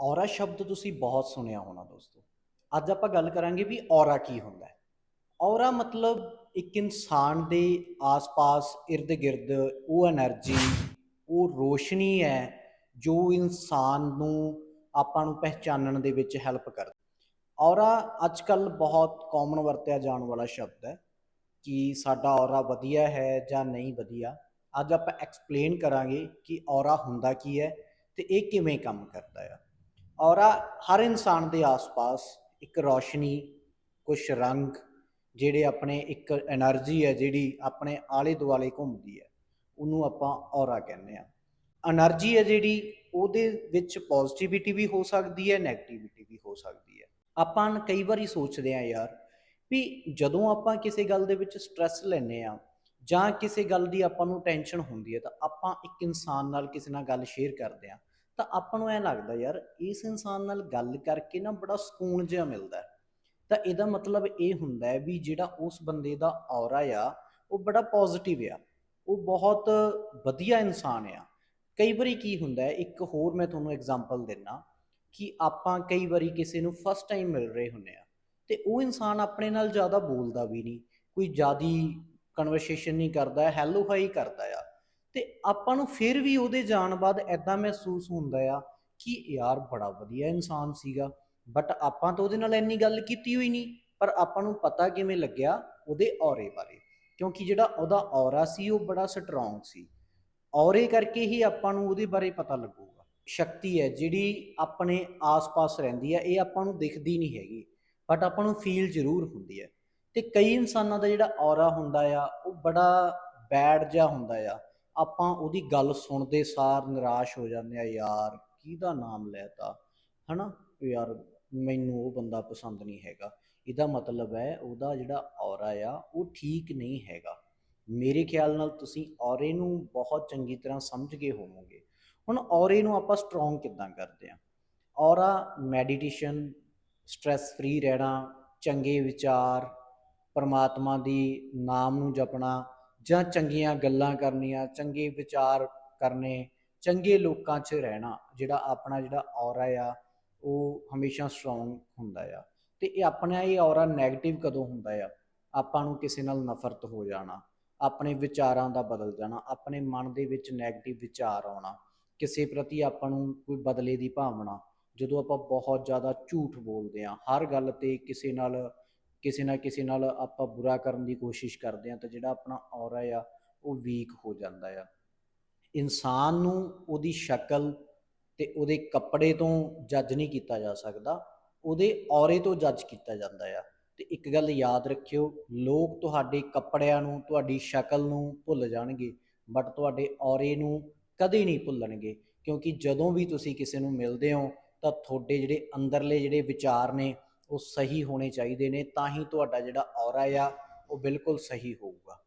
ਔਰਾ ਸ਼ਬਦ ਤੁਸੀਂ ਬਹੁਤ ਸੁਣਿਆ ਹੋਣਾ ਦੋਸਤੋ। ਅੱਜ ਆਪਾਂ ਗੱਲ ਕਰਾਂਗੇ ਵੀ ਔਰਾ ਕੀ ਹੁੰਦਾ ਹੈ। ਔਰਾ ਮਤਲਬ ਇੱਕ ਇਨਸਾਨ ਦੇ ਆਸ-ਪਾਸ ird-gird ਉਹ એનર્ਜੀ ਉਹ ਰੋਸ਼ਨੀ ਹੈ ਜੋ ਇਨਸਾਨ ਨੂੰ ਆਪਾਂ ਨੂੰ ਪਹਿਚਾਨਣ ਦੇ ਵਿੱਚ ਹੈਲਪ ਕਰਦੀ ਔਰਾ ਅੱਜ ਅੱਜਕੱਲ ਬਹੁਤ ਕਾਮਨ ਵਰਤਿਆ ਜਾਣ ਵਾਲਾ ਸ਼ਬਦ ਹੈ ਕਿ ਸਾਡਾ ਔਰਾ ਵਧੀਆ ਹੈ ਜਾਂ ਨਹੀਂ ਵਧੀਆ। ਅੱਜ ਆਪਾਂ ਐਕਸਪਲੇਨ ਕਰਾਂਗੇ ਕਿ ਔਰਾ ਹੁੰਦਾ ਕੀ ਹੈ ਤੇ ਇਹ ਕਿਵੇਂ ਕੰਮ ਕਰਦਾ ਹੈ ਔਰਾ ਹਰ ਇਨਸਾਨ ਦੇ ਆਸ-ਪਾਸ ਇੱਕ ਰੌਸ਼ਨੀ ਕੁਝ ਰੰਗ ਜਿਹੜੇ ਆਪਣੇ ਇੱਕ એનર્ਜੀ ਹੈ ਜਿਹੜੀ ਆਪਣੇ ਆਲੇ ਦੁਆਲੇ ਘੁੰਮਦੀ ਹੈ, ਉਹਨੂੰ ਆਪਾਂ ਔਰਾ ਕਹਿੰਦੇ ਆ એનર્ਜੀ ਹੈ ਜਿਹੜੀ ਉਹਦੇ ਵਿੱਚ ਪੋਜ਼ਿਟਿਵਿਟੀ ਵੀ ਹੋ ਸਕਦੀ ਹੈ 네ਗੇਟਿਵਿਟੀ ਵੀ ਹੋ ਸਕਦੀ ਹੈ। ਆਪਾਂ ਕਈ ਵਾਰੀ ਸੋਚਦੇ ਆ ਯਾਰ ਵੀ ਜਦੋਂ ਆਪਾਂ ਕਿਸੇ ਗੱਲ ਦੇ ਵਿੱਚ ਸਟ्रेस ਲੈਨੇ ਆ ਜਾਂ ਕਿਸੇ ਗੱਲ ਦੀ ਆਪਾਂ ਨੂੰ ਟੈਨਸ਼ਨ ਹੁੰਦੀ ਹੈ ਤਾਂ ਆਪਾਂ ਇੱਕ ਇਨਸਾਨ ਨਾਲ ਕਿਸੇ ਨਾਲ ਗੱਲ ਸ਼ੇਅਰ ਕਰਦੇ ਆ ਤਾਂ ਆਪਾਂ ਨੂੰ ਐ ਲੱਗਦਾ ਯਾਰ, ਇਸ ਇਨਸਾਨ ਨਾਲ ਗੱਲ ਕਰਕੇ ਨਾ ਬੜਾ ਸਕੂਨ ਜਿਹਾ ਮਿਲਦਾ ਤਾਂ ਇਹਦਾ ਮਤਲਬ ਇਹ ਹੁੰਦਾ ਹੈ ਵੀ ਜਿਹੜਾ ਉਸ ਬੰਦੇ ਦਾ ਔਰਾ ਆ, ਉਹ ਬੜਾ ਪੋਜ਼ਿਟਿਵ ਆ। ਉਹ ਬਹੁਤ ਵਧੀਆ ਇਨਸਾਨ ਆ। ਕਈ ਵਾਰੀ ਕੀ ਹੁੰਦਾ ਹੈ, ਇੱਕ ਹੋਰ ਮੈਂ ਤੁਹਾਨੂੰ ਐਗਜ਼ਾਮਪਲ ਦਿੰਨਾ ਕਿ ਆਪਾਂ ਕਈ ਵਾਰੀ ਕਿਸੇ ਨੂੰ ਫਸਟ ਟਾਈਮ ਮਿਲ ਰਹੇ ਹੁੰਨੇ ਆ, ਤੇ ਉਹ ਇਨਸਾਨ ਆਪਣੇ ਨਾਲ ਜ਼ਿਆਦਾ ਬੋਲਦਾ ਵੀ ਨਹੀਂ। ਕੋਈ ਜ਼ਿਆਦੀ ਕਨਵਰਸੇਸ਼ਨ ਨਹੀਂ ਕਰਦਾ ਹੈਲੋ ਹਾਈ ਕਰਦਾ ਆ। ਤੇ ਆਪਾਂ ਨੂੰ ਫਿਰ ਵੀ ਉਹਦੇ ਜਾਣ ਬਾਅਦ ਐਦਾਂ ਮਹਿਸੂਸ ਹੁੰਦਾ ਆ ਕਿ ਯਾਰ ਬੜਾ ਵਧੀਆ ਇਨਸਾਨ ਸੀਗਾ ਬਟ ਆਪਾਂ ਤਾਂ ਉਹਦੇ ਨਾਲ ਇੰਨੀ ਗੱਲ ਕੀਤੀ ਹੋਈ ਨਹੀਂ, ਪਰ ਆਪਾਂ ਨੂੰ ਪਤਾ ਕਿਵੇਂ ਲੱਗਿਆ ਉਹਦੇ ਔਰੇ ਬਾਰੇ, ਕਿਉਂਕਿ ਜਿਹੜਾ ਉਹਦਾ ਔਰਾ ਸੀ ਉਹ ਬੜਾ ਸਟਰੋਂਗ ਸੀ। ਔਰੇ ਕਰਕੇ ਹੀ ਆਪਾਂ ਨੂੰ ਉਹਦੇ ਬਾਰੇ ਪਤਾ ਲੱਗੂਗਾ। ਸ਼ਕਤੀ ਹੈ ਜਿਹੜੀ ਆਪਣੇ ਆਸ-ਪਾਸ ਰਹਿੰਦੀ ਹੈ, ਇਹ ਆਪਾਂ ਨੂੰ ਦਿਖਦੀ ਨਹੀਂ ਹੈਗੀ ਬਟ ਆਪਾਂ ਨੂੰ ਫੀਲ ਜ਼ਰੂਰ ਹੁੰਦੀ ਹੈ। ਤੇ ਕਈ ਇਨਸਾਨਾਂ ਦਾ ਜਿਹੜਾ ਔਰਾ ਹੁੰਦਾ ਆ, ਉਹ ਬੜਾ ਬੈਡ ਜਿਹਾ ਹੁੰਦਾ ਆ। ਆਪਾਂ ਉਹਦੀ ਗੱਲ ਸੁਣਦੇ ਸਾਰ ਨਿਰਾਸ਼ ਹੋ ਜਾਂਦੇ ਆ ਯਾਰ, ਕਿਹਦਾ ਨਾਮ ਲੈਤਾ? ਹਨਾ? ਯਾਰ, ਮੈਨੂੰ ਉਹ ਬੰਦਾ ਪਸੰਦ ਨਹੀਂ ਹੈਗਾ। ਇਹਦਾ ਮਤਲਬ ਹੈ ਉਹਦਾ ਜਿਹੜਾ ਔਰਾ ਆ, ਉਹ ਠੀਕ ਨਹੀਂ ਹੈਗਾ। ਮੇਰੇ ਖਿਆਲ ਨਾਲ ਤੁਸੀਂ ਔਰੇ ਨੂੰ ਬਹੁਤ ਚੰਗੀ ਤਰ੍ਹਾਂ ਸਮਝ ਗਏ ਹੋਵੋਗੇ। ਹੁਣ ਔਰੇ ਨੂੰ ਆਪਾਂ ਸਟਰੋਂਗ ਕਿੱਦਾਂ ਕਰਦੇ ਆ ਔਰਾ ਮੈਡੀਟੇਸ਼ਨ ਸਟ्रेस ਫ੍ਰੀ ਰਹਿਣਾ, ਚੰਗੇ ਵਿਚਾਰ, ਪਰਮਾਤਮਾ ਦੀ ਨਾਮ ਨੂੰ ਜਪਣਾ ਜਾਂ ਚੰਗੀਆਂ ਗੱਲਾਂ ਕਰਨੀਆਂ, ਚੰਗੇ ਵਿਚਾਰ ਕਰਨੇ, ਚੰਗੇ ਲੋਕਾਂ 'ਚ ਰਹਿਣਾ, ਜਿਹੜਾ ਆਪਣਾ ਜਿਹੜਾ ਔਰਾ ਆ, ਉਹ ਹਮੇਸ਼ਾ ਸਟਰੋਂਗ ਹੁੰਦਾ ਆ। ਤੇ ਇਹ ਆਪਣਾ ਇਹ ਔਰਾ 네ਗੇਟਿਵ ਕਦੋਂ ਹੁੰਦਾ ਆ? ਆਪਾਂ ਨੂੰ ਕਿਸੇ ਨਾਲ ਨਫ਼ਰਤ ਹੋ ਜਾਣਾ, ਆਪਣੇ ਵਿਚਾਰਾਂ ਦਾ ਬਦਲ ਜਾਣਾ, ਆਪਣੇ ਮਨ ਦੇ ਵਿੱਚ 네ਗੇਟਿਵ ਵਿਚਾਰ ਆਉਣਾ, ਕਿਸੇ ਪ੍ਰਤੀ ਆਪਾਂ ਨੂੰ ਕੋਈ ਬਦਲੇ ਦੀ ਭਾਵਨਾ। ਜਦੋਂ ਆਪਾਂ ਬਹੁਤ ਜ਼ਿਆਦਾ ਝੂਠ ਬੋਲਦੇ ਆ ਹਰ ਗੱਲ ਤੇ ਕਿਸੇ ਨਾਲ ਕਿਸੇ ਨਾ ਕਿਸੇ ਨਾਲ ਆਪਾਂ ਬੁਰਾ ਕਰਨ ਦੀ ਕੋਸ਼ਿਸ਼ ਕਰਦੇ ਆ ਤਾਂ ਜਿਹੜਾ ਆਪਣਾ ਔਰਾ ਆ, ਉਹ ਵੀਕ ਹੋ ਜਾਂਦਾ ਆ। ਇਨਸਾਨ ਨੂੰ ਉਹਦੀ ਸ਼ਕਲ ਤੇ ਉਹਦੇ ਕੱਪੜੇ ਤੋਂ ਜੱਜ ਨਹੀਂ ਕੀਤਾ ਜਾ ਸਕਦਾ, ਉਹਦੇ ਔਰੇ ਤੋਂ ਜੱਜ ਕੀਤਾ ਜਾਂਦਾ ਆ। ਤੇ ਇੱਕ ਗੱਲ ਯਾਦ ਰੱਖਿਓ, ਲੋਕ ਤੁਹਾਡੇ ਕੱਪੜਿਆਂ ਨੂੰ, ਤੁਹਾਡੀ ਸ਼ਕਲ ਨੂੰ ਭੁੱਲ ਜਾਣਗੇ ਬਟ ਤੁਹਾਡੇ ਔਰੇ ਨੂੰ ਕਦੇ ਨਹੀਂ ਭੁੱਲਣਗੇ, ਕਿਉਂਕਿ ਜਦੋਂ ਵੀ ਤੁਸੀਂ ਕਿਸੇ ਨੂੰ ਮਿਲਦੇ ਹੋ ਤਾਂ ਤੁਹਾਡੇ ਜਿਹੜੇ ਅੰਦਰਲੇ ਜਿਹੜੇ ਵਿਚਾਰ ਨੇ ਉਹ ਸਹੀ ਹੋਣੇ ਚਾਹੀਦੇ ਨੇ, ਤਾਂ ਹੀ ਤੁਹਾਡਾ ਜਿਹੜਾ ਔਰਾ ਆ, ਉਹ ਬਿਲਕੁਲ ਸਹੀ ਹੋਊਗਾ।